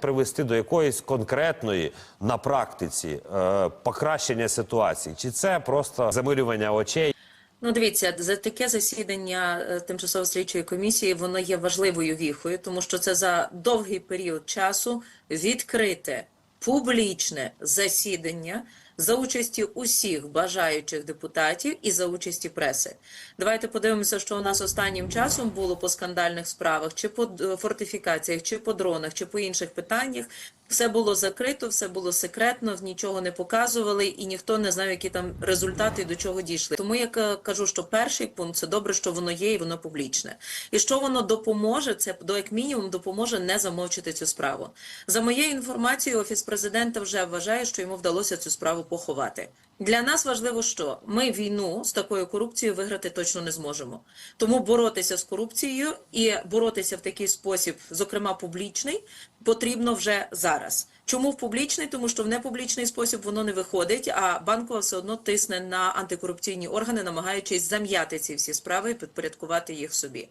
привести до якоїсь конкретної на практиці е, покращення ситуації? Чи це просто замилювання очей? Ну, дивіться, за таке засідання е, тимчасово слідчої комісії воно є важливою віхою, тому що це за довгий період часу відкрите публічне засідання за участі усіх бажаючих депутатів і за участі преси. Давайте подивимося, що у нас останнім часом було по скандальних справах, чи по е, фортифікаціях, чи по дронах, чи по інших питаннях. Все було закрито, все було секретно, нічого не показували, і ніхто не знав, які там результати і до чого дійшли. Тому я кажу, що перший пункт це добре, що воно є і воно публічне. І що воно допоможе, це до як мінімум допоможе не замовчити цю справу. За моєю інформацією, офіс президента вже вважає, що йому вдалося цю справу поховати. Для нас важливо, що ми війну з такою корупцією виграти точно не зможемо. Тому боротися з корупцією і боротися в такий спосіб, зокрема публічний, потрібно вже зараз. Чому в публічний? Тому що в непублічний спосіб воно не виходить, а банкова все одно тисне на антикорупційні органи, намагаючись зам'яти ці всі справи і підпорядкувати їх собі.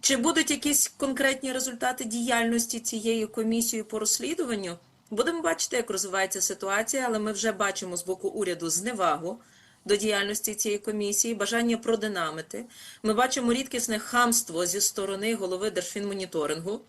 Чи будуть якісь конкретні результати діяльності цієї комісії по розслідуванню? Будемо бачити, як розвивається ситуація, але ми вже бачимо з боку уряду зневагу до діяльності цієї комісії, бажання продинамити. Ми бачимо рідкісне хамство зі сторони голови Держфінмоніторингу,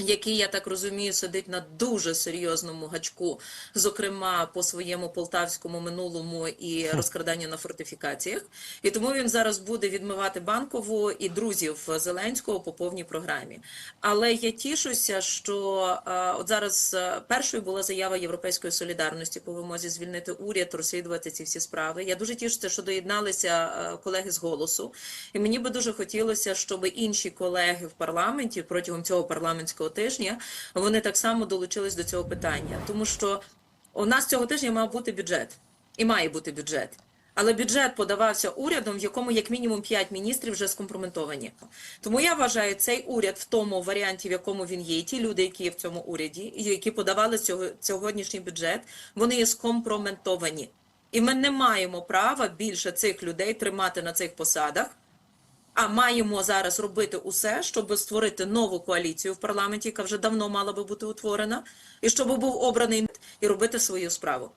який, я так розумію, сидить на дуже серйозному гачку, зокрема по своєму полтавському минулому і розкраданню на фортифікаціях. І тому він зараз буде відмивати банкову і друзів Зеленського по повній програмі. Але я тішуся, що е, от зараз е, першою була заява Європейської солідарності по вимозі звільнити уряд, розслідувати ці всі справи. Я дуже тішуся, що доєдналися е, колеги з голосу, і мені би дуже хотілося, щоб інші колеги в парламенті протягом цього парламентського тижня вони так само долучились до цього питання, тому що у нас цього тижня мав бути бюджет і має бути бюджет. Але бюджет подавався урядом, в якому як мінімум 5 міністрів вже скомпрометовані. Тому я вважаю, цей уряд в тому варіанті, в якому він є, і ті люди, які є в цьому уряді, які подавали цього, сьогоднішній бюджет, вони є скомпрометовані. І ми не маємо права більше цих людей тримати на цих посадах. А маємо зараз робити усе, щоб створити нову коаліцію в парламенті, яка вже давно мала би бути утворена, і щоб був обраний і робити свою справу.